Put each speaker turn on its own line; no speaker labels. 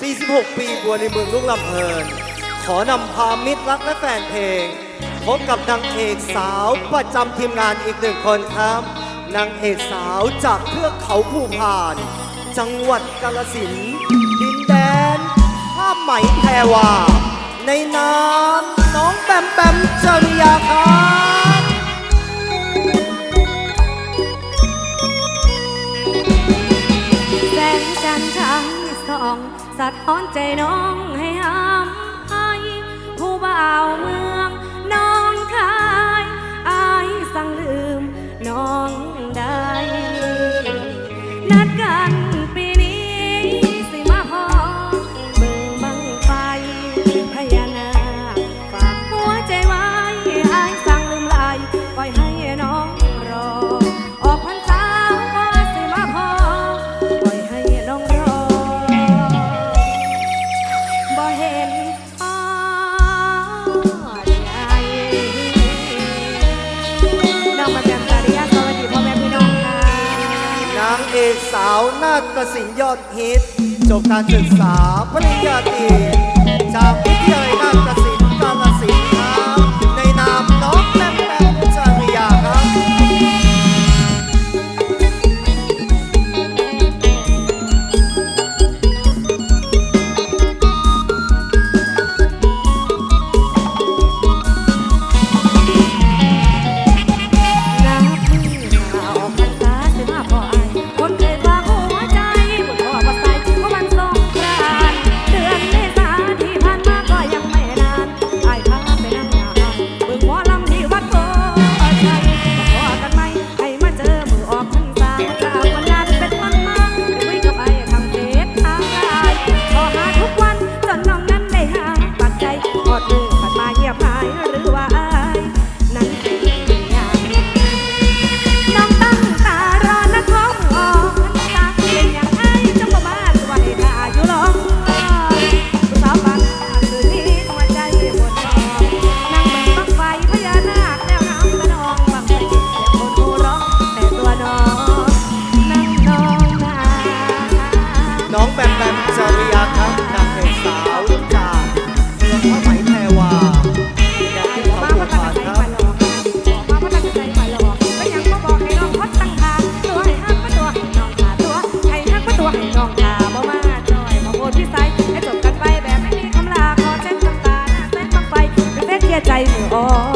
46 ปีบัวในเมืองลุงลำเพลิน ขอนำพามิตรรักและแฟนเพลง พบกับนางเอกสาวประจำทีมงานอีกหนึ่งคนครับนางเอกสาวจากเทือกเขาภูผาน จังหวัดกาลสินดินแดนผ้าไหมแพรวา ในน้ำน้องแบมแบมจริยาครับ
แสงจันทร์ทั้งสอง สัตว์ท้อนใจน้องให้ห้ามให้ผู้บ่าวเมืองน้องคายไอาสั่งลืมน้องได้นัด กสาวนา
ฏศิลป์ยอดฮิตจบการศึกษาปริญญาตรีจาก ใจ
มืออ่อ